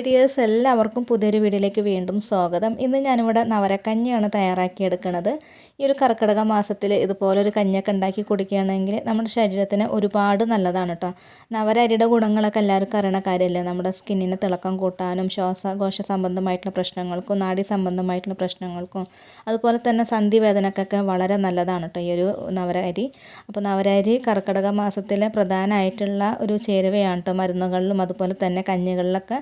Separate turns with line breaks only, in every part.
Hi dears എല്ലാവർക്കും പുതിയൊരു വീഡിയോയിലേക്ക് വീണ്ടും സ്വാഗതം. ഇന്ന് ഞാനിവിടെ നവരക്കഞ്ഞിയാണ് തയ്യാറാക്കിയെടുക്കുന്നത്. ഈ ഒരു കർക്കിടക മാസത്തിൽ ഇതുപോലൊരു കഞ്ഞൊക്കെ ഉണ്ടാക്കി കുടിക്കുകയാണെങ്കിൽ നമ്മുടെ ശരീരത്തിന് ഒരുപാട് നല്ലതാണ് കേട്ടോ നവരരിയുടെ ഗുണങ്ങളൊക്കെ എല്ലാവർക്കും അറിയണ കാര്യമല്ലേ നമ്മുടെ സ്കിന്നിന് തിളക്കം കൂട്ടാനും ശ്വാസകോശ സംബന്ധമായിട്ടുള്ള പ്രശ്നങ്ങൾക്കും നാഡി സംബന്ധമായിട്ടുള്ള പ്രശ്നങ്ങൾക്കും അതുപോലെ തന്നെ സന്ധി വേദനക്കൊക്കെ വളരെ നല്ലതാണ് കേട്ടോ ഈ ഒരു നവരരി. അപ്പോൾ നവരരി കർക്കിടക മാസത്തിലെ പ്രധാനമായിട്ടുള്ള ഒരു ചേരുവയാണ് കേട്ടോ മരുന്നുകളിലും അതുപോലെ തന്നെ കഞ്ഞികളിലൊക്കെ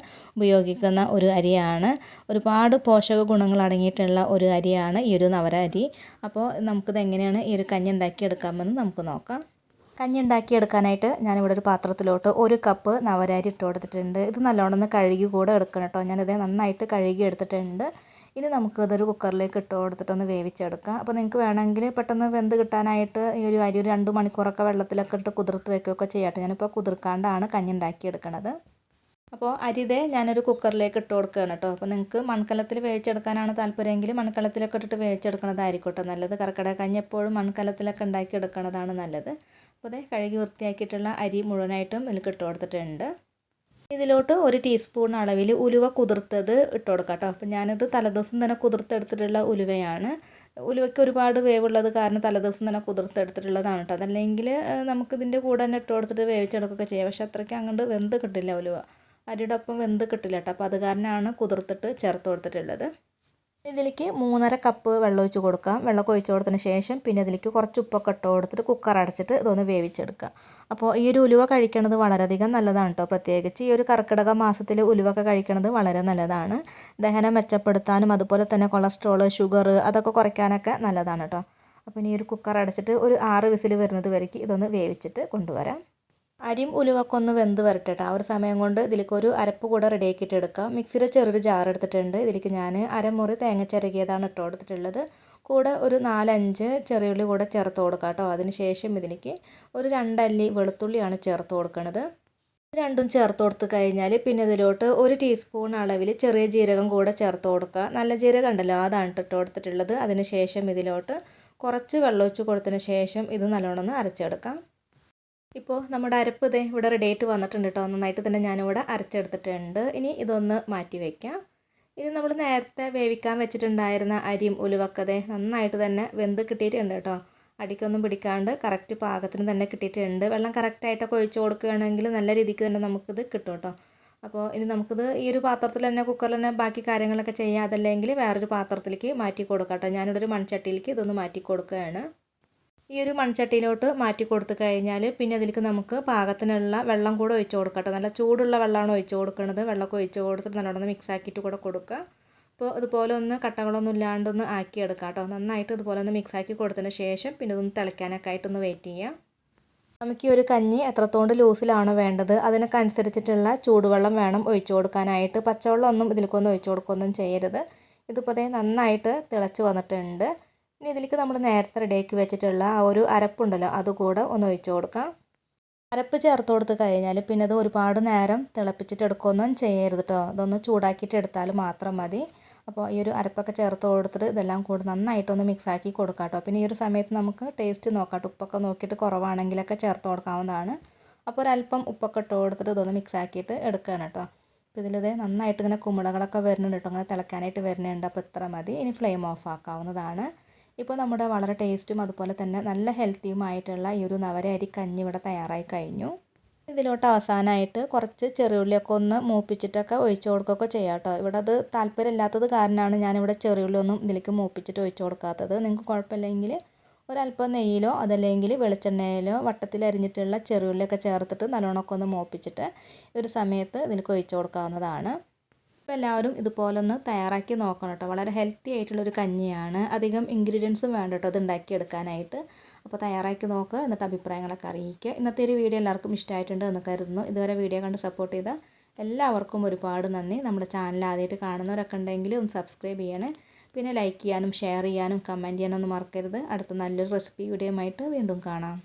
ഉപയോഗിക്കുന്ന ഒരു അരിയാണ്. ഒരുപാട് പോഷക ഗുണങ്ങൾ അടങ്ങിയിട്ടുള്ള ഒരു അരിയാണ് ഈ ഒരു നവര അരി അപ്പോൾ നമുക്കിത് എങ്ങനെയാണ് ഈ ഒരു കഞ്ഞി ഉണ്ടാക്കിയെടുക്കാമെന്ന് നമുക്ക് നോക്കാം. കഞ്ഞി ഉണ്ടാക്കിയെടുക്കാനായിട്ട് ഞാനിവിടെ ഒരു പാത്രത്തിലോട്ട് ഒരു കപ്പ് നവരാരി ഇട്ട് കൊടുത്തിട്ടുണ്ട്. ഇത് നല്ലോണം ഒന്ന് കഴുകി കൂടെ എടുക്കണം കേട്ടോ. ഞാനിത് നന്നായിട്ട് കഴുകി എടുത്തിട്ടുണ്ട്. ഇനി നമുക്ക് ഇതൊരു കുക്കറിലേക്ക് ഇട്ട് കൊടുത്തിട്ടൊന്ന് വേവിച്ചെടുക്കാം. അപ്പോൾ നിങ്ങൾക്ക് വേണമെങ്കിൽ പെട്ടെന്ന് വെന്ത് കിട്ടാനായിട്ട് ഈ ഒരു അരി ഒരു രണ്ട് മണിക്കൂറൊക്കെ വെള്ളത്തിലൊക്കെ ഇട്ട് കുതിർത്ത് വെക്കുകയൊക്കെ ചെയ്യാം ഞാനിപ്പോൾ കുതിർക്കാണ്ടാണ് കഞ്ഞി ഉണ്ടാക്കിയെടുക്കണത്. അപ്പോൾ അരിതേ ഞാനൊരു കുക്കറിലേക്ക് ഇട്ട് കൊടുക്കുകയാണ് കേട്ടോ. അപ്പോൾ നിങ്ങൾക്ക് മൺകലത്തിൽ വേവിച്ചെടുക്കാനാണ് താല്പര്യമെങ്കിൽ മൺകലത്തിലൊക്കെ ഇട്ടിട്ട് വേവിച്ചെടുക്കണതായിരിക്കട്ടെ നല്ലത്. കർക്കിടക കഞ്ഞി എപ്പോഴും മൺകലത്തിലൊക്കെ ഉണ്ടാക്കി എടുക്കണതാണ് നല്ലത്. അപ്പോൾ അതേ കഴുകി വൃത്തിയാക്കിയിട്ടുള്ള അരി മുഴുവനായിട്ടും ഇതിലേക്ക് ഇട്ട് കൊടുത്തിട്ടുണ്ട്. ഇതിലോട്ട് ഒരു ടീസ്പൂൺ അളവിൽ ഉലുവ കുതിർത്തത് ഇട്ട് കൊടുക്കാം കേട്ടോ. അപ്പോൾ ഞാനിത് തലേദിവസം തന്നെ കുതിർത്തെടുത്തിട്ടുള്ള ഉലുവയാണ്. ഉലുവയ്ക്ക് ഒരുപാട് വേവുള്ളത് കാരണം തലേദിവസം തന്നെ കുതിർത്തെടുത്തിട്ടുള്ളതാണ് കേട്ടോ. അതല്ലെങ്കിൽ നമുക്കിതിന്റെ കൂടെ തന്നെ ഇട്ട് കൊടുത്തിട്ട് വേവിച്ചെടുക്കുകയൊക്കെ ചെയ്യാം. പക്ഷേ അത്രയ്ക്ക് അങ്ങോട്ട് വെന്ത് കിട്ടില്ല ഉലുവ. അരിയുടെ വെന്ത് കിട്ടില്ല കേട്ടോ. അപ്പോൾ അത് കാരണമാണ് കുതിർത്തിട്ട് ചേർത്ത് കൊടുത്തിട്ടുള്ളത്. ഇതിലേക്ക് മൂന്നര കപ്പ് വെള്ളം ഒഴിച്ച് കൊടുക്കാം. വെള്ളം ഒഴിച്ച് കൊടുത്തതിന് ശേഷം പിന്നെ ഇതിലേക്ക് കുറച്ച് ഉപ്പൊക്കെ ഇട്ട് കൊടുത്തിട്ട് കുക്കർ അടച്ചിട്ട് ഇതൊന്ന് വേവിച്ചെടുക്കുക അപ്പോൾ ഈ ഒരു ഉലുവ കഴിക്കണത് വളരെയധികം നല്ലതാണ് കേട്ടോ. പ്രത്യേകിച്ച് ഈ ഒരു കർക്കിടക മാസത്തിൽ ഉലുവൊക്കെ കഴിക്കുന്നത് വളരെ നല്ലതാണ്. ദഹനം മെച്ചപ്പെടുത്താനും അതുപോലെ തന്നെ കൊളസ്ട്രോൾ ഷുഗർ അതൊക്കെ കുറയ്ക്കാനൊക്കെ നല്ലതാണ് കേട്ടോ. അപ്പോൾ ഇനി ഒരു കുക്കർ അടച്ചിട്ട് ഒരു ആറ് വിസിൽ വരുന്നത് വരയ്ക്ക് ഇതൊന്ന് വേവിച്ചിട്ട് കൊണ്ടുവരാം. അരിയും ഉലുവൊക്കെ ഒന്ന് വെന്ത് വരട്ടെ ആ ഒരു സമയം കൊണ്ട് ഇതിലേക്ക് ഒരു അരപ്പ് കൂടെ റെഡിയാക്കിയിട്ട് എടുക്കാം. മിക്സിയുടെ ചെറിയൊരു ജാർ എടുത്തിട്ടുണ്ട്. ഇതിലേക്ക് ഞാൻ അരമുറി തേങ്ങ ചിരകിയതാണ് ഇട്ട് കൊടുത്തിട്ടുള്ളത്. കൂടെ ഒരു നാലഞ്ച് ചെറിയുള്ളി കൂടെ ചേർത്ത് കൊടുക്കാം കേട്ടോ അതിന് ശേഷം ഇതിലേക്ക് ഒരു രണ്ടല്ലി വെളുത്തുള്ളിയാണ് ചേർത്ത് കൊടുക്കുന്നത് രണ്ടും ചേർത്ത് കൊടുത്ത് കഴിഞ്ഞാൽ പിന്നെ ഇതിലോട്ട് ഒരു ടീസ്പൂൺ അളവിൽ ചെറിയ ജീരകം കൂടെ ചേർത്ത് കൊടുക്കുക നല്ല ജീരകം ഉണ്ടല്ലോ അതാണ് ഇട്ട് കൊടുത്തിട്ടുള്ളത്. അതിന് ശേഷം ഇതിലോട്ട് കുറച്ച് വെള്ളം ഒഴിച്ച് കൊടുത്തതിന് ശേഷം ഇത് നല്ലോണം ഒന്ന് അരച്ചെടുക്കാം. ഇപ്പോൾ നമ്മുടെ അരപ്പ് ഇതേ ഇവിടെ റെഡി ആയിട്ട് വന്നിട്ടുണ്ട് കേട്ടോ നന്നായിട്ട് തന്നെ ഞാനിവിടെ അരച്ചെടുത്തിട്ടുണ്ട്. ഇനി ഇതൊന്ന് മാറ്റി വയ്ക്കാം ഇനി നമ്മൾ നേരത്തെ വേവിക്കാൻ വെച്ചിട്ടുണ്ടായിരുന്ന അരിയും ഉലുവക്കതെ നന്നായിട്ട് തന്നെ വെന്ത് കിട്ടിയിട്ടുണ്ട് കേട്ടോ അടിക്കൊന്നും പിടിക്കാണ്ട് കറക്റ്റ് പാകത്തിന് തന്നെ കിട്ടിയിട്ടുണ്ട്. വെള്ളം കറക്റ്റായിട്ടൊക്കെ ഒഴിച്ച് കൊടുക്കുകയാണെങ്കിൽ നല്ല രീതിക്ക് തന്നെ നമുക്കിത് കിട്ടും കേട്ടോ അപ്പോൾ ഇനി നമുക്കിത് ഈ ഒരു പാത്രത്തിൽ തന്നെ കുക്കറിൽ തന്നെ ബാക്കി കാര്യങ്ങളൊക്കെ ചെയ്യാം. അതല്ലെങ്കിൽ വേറൊരു പാത്രത്തിലേക്ക് മാറ്റി കൊടുക്കാം കേട്ടോ ഞാനിവിടെ ഒരു മൺചട്ടിയിലേക്ക് ഇതൊന്ന് മാറ്റി കൊടുക്കുകയാണ്. ഈ ഒരു മൺചട്ടിയിലോട്ട് മാറ്റി കൊടുത്തു കഴിഞ്ഞാൽ പിന്നെ അതിലേക്ക് നമുക്ക് പാകത്തിനുള്ള വെള്ളം കൂടെ ഒഴിച്ച് കൊടുക്കട്ടെ. നല്ല ചൂടുള്ള വെള്ളമാണ് ഒഴിച്ചു കൊടുക്കുന്നത് വെള്ളമൊക്കെ ഒഴിച്ചു കൊടുത്തിട്ട് നല്ലോണം മിക്സ് ആക്കിയിട്ട് കൂടെ കൊടുക്കുക. അപ്പോൾ ഇതുപോലെ ഒന്ന് കട്ടകളൊന്നും ഇല്ലാണ്ടൊന്ന് ആക്കിയെടുക്കാം കേട്ടോ നന്നായിട്ട് ഇതുപോലെ ഒന്ന് മിക്സ് ആക്കി കൊടുത്തതിന് ശേഷം പിന്നെ ഇതൊന്ന് തിളയ്ക്കാനൊക്കെ ആയിട്ടൊന്ന് വെയിറ്റ് ചെയ്യാം നമുക്ക് ഈ ഒരു കഞ്ഞി എത്രത്തോണ്ട് ലൂസിലാണ് വേണ്ടത്? അതിനൊക്കെ അനുസരിച്ചിട്ടുള്ള ചൂടുവെള്ളം വേണം ഒഴിച്ചു കൊടുക്കാനായിട്ട്. പച്ചവെള്ളം ഒന്നും ഇതിലേക്കൊന്നും ഒഴിച്ചു കൊടുക്കുകയൊന്നും ചെയ്യരുത്. ഇതിപ്പോൾ നന്നായിട്ട് തിളച്ച് വന്നിട്ടുണ്ട്. ഇനി ഇതിലേക്ക് നമ്മൾ നേരത്തെ റെഡിയാക്കി വെച്ചിട്ടുള്ള ആ ഒരു അരപ്പുണ്ടല്ലോ അതുകൂടെ ഒന്ന് ഒഴിച്ചു കൊടുക്കാം. അരപ്പ് ചേർത്ത് കൊടുത്ത് കഴിഞ്ഞാൽ പിന്നെ അത് ഒരുപാട് നേരം തിളപ്പിച്ചിട്ട് എടുക്കുകയൊന്നും ചെയ്യരുത് കേട്ടോ അതൊന്ന് ചൂടാക്കിയിട്ട് എടുത്താൽ മാത്രം മതി. അപ്പോൾ ഈ ഒരു അരപ്പൊക്കെ ചേർത്ത് കൊടുത്തിട്ട് ഇതെല്ലാം കൂടി നന്നായിട്ടൊന്ന് മിക്സാക്കി കൊടുക്കാം കേട്ടോ പിന്നെ ഈ ഒരു സമയത്ത് നമുക്ക് ടേസ്റ്റ് നോക്കാം ഉപ്പൊക്കെ നോക്കിയിട്ട് കുറവാണെങ്കിലൊക്കെ ചേർത്ത് കൊടുക്കാവുന്നതാണ്. അപ്പോൾ ഒരല്പം ഉപ്പൊക്കെ ഇട്ട് കൊടുത്തിട്ട് ഇതൊന്ന് മിക്സാക്കിയിട്ട് എടുക്കുകയാണ് കേട്ടോ അപ്പോൾ ഇതിലിത് നന്നായിട്ട് ഇങ്ങനെ കുമിളകളൊക്കെ വരുന്നുണ്ട് കേട്ടോ അങ്ങനെ തിളക്കാനായിട്ട് വരുന്നുണ്ട്. അപ്പോൾ ഇത്ര മതി. ഇനി ഫ്ലെയിം ഓഫ് ആക്കാവുന്നതാണ്. ഇപ്പോൾ നമ്മുടെ വളരെ ടേസ്റ്റും അതുപോലെ തന്നെ നല്ല ഹെൽത്തിയുമായിട്ടുള്ള ഈ ഒരു നവര അരി കഞ്ഞി ഇവിടെ തയ്യാറായി കഴിഞ്ഞു. ഇതിലോട്ട് അവസാനമായിട്ട് കുറച്ച് ചെറിയുള്ളിയൊക്കെ ഒന്ന് മൂപ്പിച്ചിട്ടൊക്കെ ഒഴിച്ച് കൊടുക്കുകയൊക്കെ ചെയ്യാം കേട്ടോ. ഇവിടെ അത് താല്പര്യമില്ലാത്തത് കാരണമാണ് ഞാനിവിടെ ചെറിയുള്ളി ഒന്നും ഇതിലേക്ക് മൂപ്പിച്ചിട്ട് ഒഴിച്ച് കൊടുക്കാത്തത്. നിങ്ങൾക്ക് കുഴപ്പമില്ലെങ്കിൽ ഒരല്പം നെയ്യിലോ അതല്ലെങ്കിൽ വെളിച്ചെണ്ണയിലോ വട്ടത്തിൽ അരിഞ്ഞിട്ടുള്ള ചെറിയുള്ളിയൊക്കെ ചേർത്തിട്ട് നല്ലോണമൊക്കെ ഒന്ന് മൂപ്പിച്ചിട്ട് ഒരു സമയത്ത് ഇതിലേക്ക് ഒഴിച്ച് കൊടുക്കാവുന്നതാണ്. അപ്പോൾ എല്ലാവരും ഇതുപോലൊന്ന് തയ്യാറാക്കി നോക്കണം കേട്ടോ. വളരെ ഹെൽത്തി ആയിട്ടുള്ളൊരു കഞ്ഞിയാണ്. അധികം ഇൻഗ്രീഡിയൻസും വേണ്ട കേട്ടോ അത് ഉണ്ടാക്കിയെടുക്കാനായിട്ട് അപ്പോൾ തയ്യാറാക്കി നോക്കുക എന്നിട്ട് അഭിപ്രായങ്ങളൊക്കെ അറിയിക്കുക. ഇന്നത്തെ ഒരു വീഡിയോ എല്ലാവർക്കും ഇഷ്ടമായിട്ടുണ്ട് എന്ന് കരുതുന്നു. ഇതുവരെ വീഡിയോ കണ്ട് സപ്പോർട്ട് ചെയ്ത എല്ലാവർക്കും ഒരുപാട് നന്ദി. നമ്മുടെ ചാനൽ ആദ്യമായിട്ട് കാണുന്നവരൊക്കെ ഉണ്ടെങ്കിൽ ഒന്ന് സബ്സ്ക്രൈബ് ചെയ്യണേ. പിന്നെ ലൈക്ക് ചെയ്യാനും ഷെയർ ചെയ്യാനും കമന്റ് ചെയ്യാനൊന്നും മറക്കരുത്. അടുത്ത നല്ലൊരു റെസിപ്പി വീഡിയോ വീണ്ടും കാണാം.